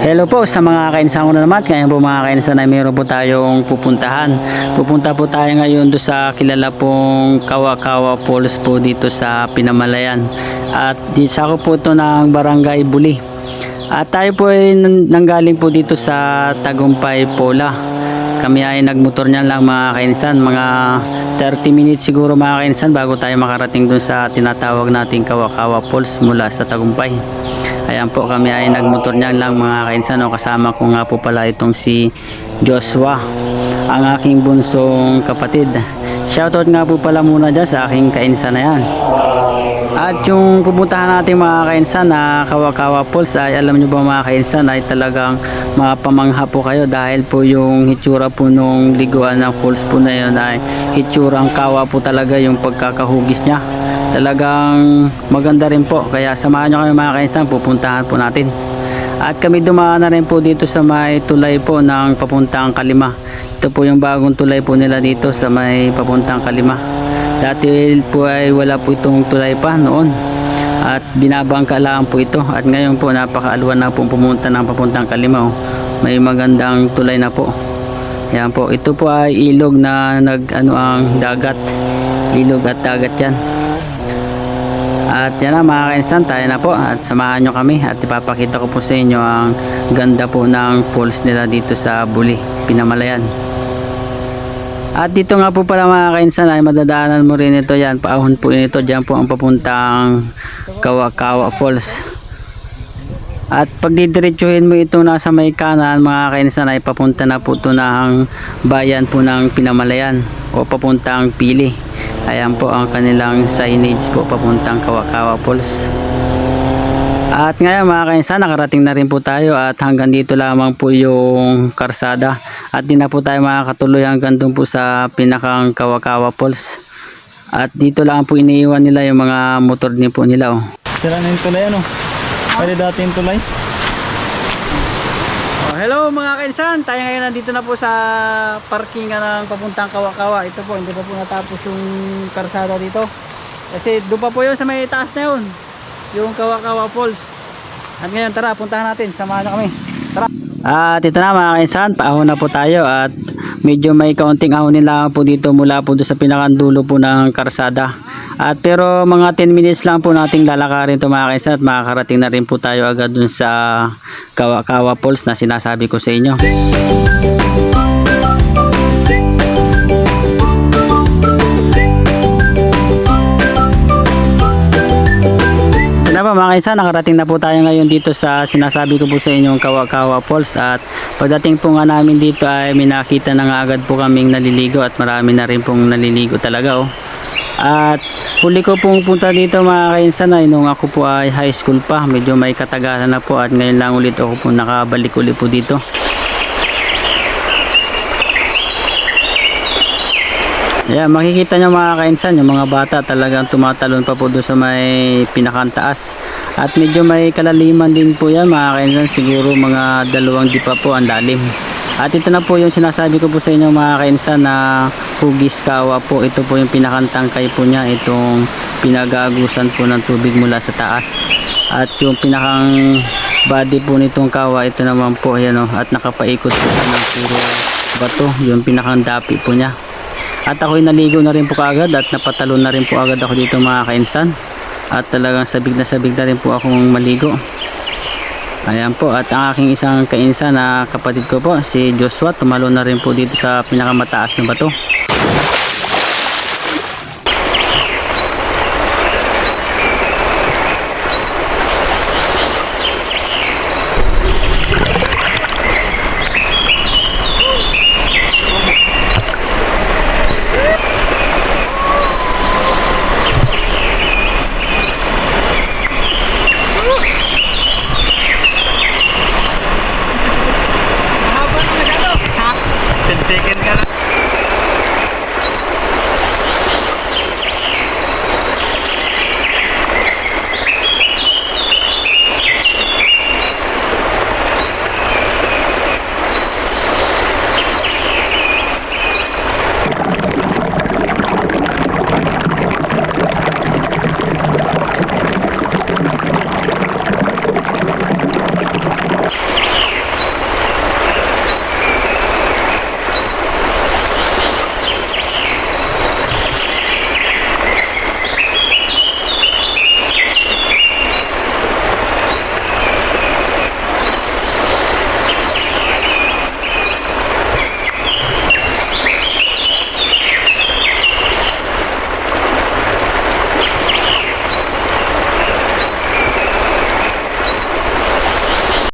Hello po sa mga kainsan ko na naman. Ngayon po mga kainsan ay meron po tayong pupuntahan. Pupunta po tayo ngayon do sa kilala pong Kawakawa Falls po dito sa Pinamalayan. At di sa po ito ng Barangay Buli. At tayo po ay nan- nanggaling po dito sa Tagumpay Pola. Kami ay nagmotor niyan lang mga kainsan, mga 30 minutes siguro mga kainsan bago tayo makarating dun sa tinatawag nating Kawakawa Falls mula sa Tagumpay. Ayan po kami ay nagmotor niyan lang mga kainsan. No? Kasama ko nga po pala itong si Joshua, ang aking bunsong kapatid. Shoutout nga po pala muna dyan sa aking kainsan na yan. At yung pupuntahan natin mga kainsan na Kawakawa Falls ay alam nyo ba mga kainsan ay talagang mapamangha po kayo dahil po yung hitsura po nung liguan ng falls po na yun ay hitsurang kawa po talaga yung pagkakahugis niya. Talagang maganda rin po kaya samahan nyo kayo mga kainsan pupuntahan po natin. At kami dumaan na rin po dito sa may tulay po ng papuntang Kalima. Ito po yung bagong tulay po nila dito sa may papuntang Kalima. Dati po ay wala po itong tulay pa noon. At binabangka lang po ito. At ngayon po napakaalwan na po pumunta ng papuntang Kalima. Oh. May magandang tulay na po. Yan po. Ito po ay ilog na nag ano ang dagat. Ilog at dagat yan. At yan na mga kainsan, tayo na po at samahan nyo kami at ipapakita ko po sa inyo ang ganda po ng falls nila dito sa Buli, Pinamalayan. At dito nga po pala mga kainsan ay madadaanan mo rin ito yan, paahon po ito, dyan po ang papuntang Kawakawa Falls. At pag didiretsuhin mo ito nasa may kanan mga kainsan ay papunta na po ito ng bayan po ng Pinamalayan o papuntang Pili. Ayan po ang kanilang signage po papuntang Kawakawa Falls. At ngayon mga kainsan nakarating na rin po tayo at hanggang dito lamang po yung karsada. At di na po tayo makakatuloy hanggang doon po sa pinakang Kawakawa Falls. At dito lang po iniiwan nila yung mga motor din po nila. Oh. Sira na yung tulay ano? Pwede dati yung tulay? Oh, hello mga kainsan, tayo ngayon nandito na po sa parkingan ng papuntang Kawakawa. Ito po, hindi pa po natapos yung karsada dito. Kasi doon pa po yun sa may taas na yun. Yung Kawakawa Falls. At ngayon tara, puntahan natin. Samahan na kami. Tara. At ito na mga kainsan, paahon na po tayo at medyo may kaunting ahonin lang po dito mula po doon sa pinakandulo po ng karsada. At pero mga 10 minutes lang po nating lalakarin ito mga kainsan at makakarating na rin po tayo agad dun sa Kawakawa Falls na sinasabi ko sa inyo. Ano ba mga kainsan, nakarating na po tayo ngayon dito sa sinasabi ko po sa inyong Kawakawa Falls at pagdating po nga namin dito ay may nakita na nga agad po kaming naliligo at marami na rin pong naliligo talaga oh. At huli ko pong punta dito mga kainsan ay nung ako po ay high school pa, medyo may katagalan na po at ngayon lang ulit ako po nakabalik ulit po dito. Ayan, makikita nyo mga kainsan, yung mga bata talagang tumatalon pa po doon sa may pinakantaas. At medyo may kalaliman din po yan mga kainsan, siguro mga dalawang dipa po ang lalim. At ito na po yung sinasabi ko po sa inyo mga kainsan na hugis kawa po. Ito po yung pinakantangkay po niya, itong pinagagusan po ng tubig mula sa taas. At yung pinakang body po nitong kawa, ito naman po, ayan o, at nakapaikot po siya ng puro bato, yung pinakang dapi po niya. At ako'y naligo na rin po kaagad at napatalon na rin po agad ako dito mga kainsan. At talagang sabig na sabig na rin po akong maligo. Ayan po at ang aking isang kainsan na kapatid ko po si Joshua tumalon na rin po dito sa pinakamataas na bato.